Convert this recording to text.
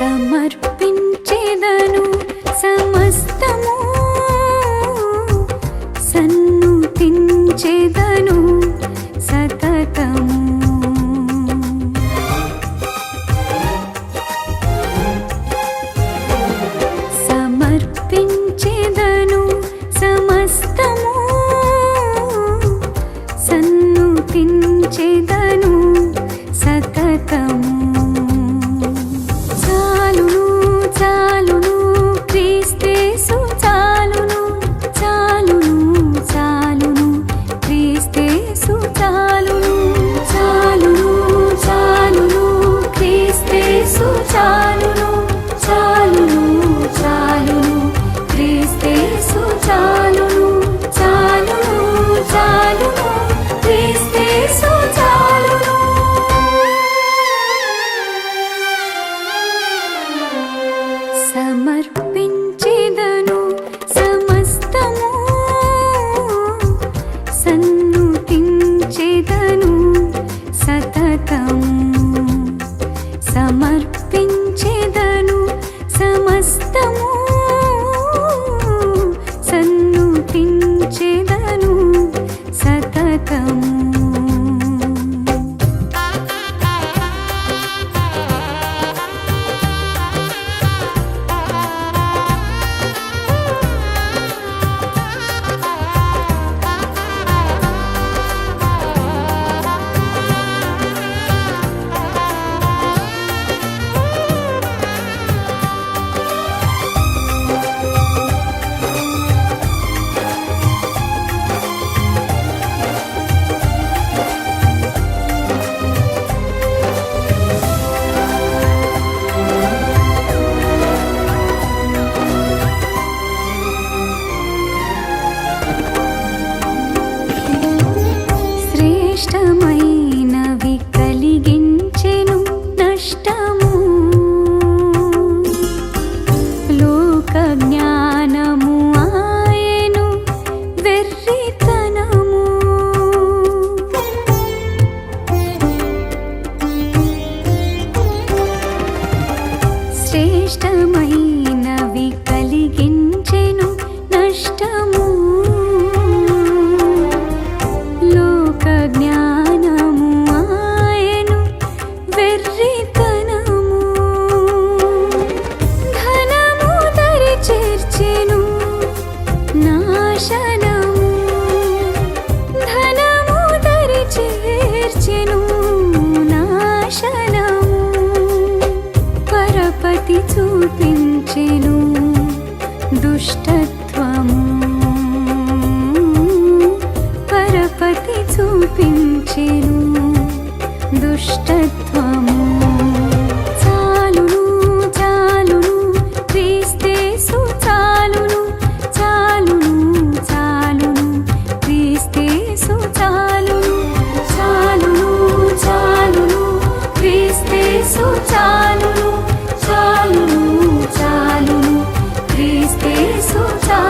సమర్పించేదను. సమ చాలును చాలును చాలును. క్రీస్తేసు చాలును చాలును చాలును. క్రీస్తేసు చాలును. సమర్పించ శ్రేష్టమైనవి కలిగించెను నష్టము. లోక జ్ఞా విడిచెను నాశనము. పరపతి చూపించెను దుష్టత్వము. పరపతి చూపించెను 塑造。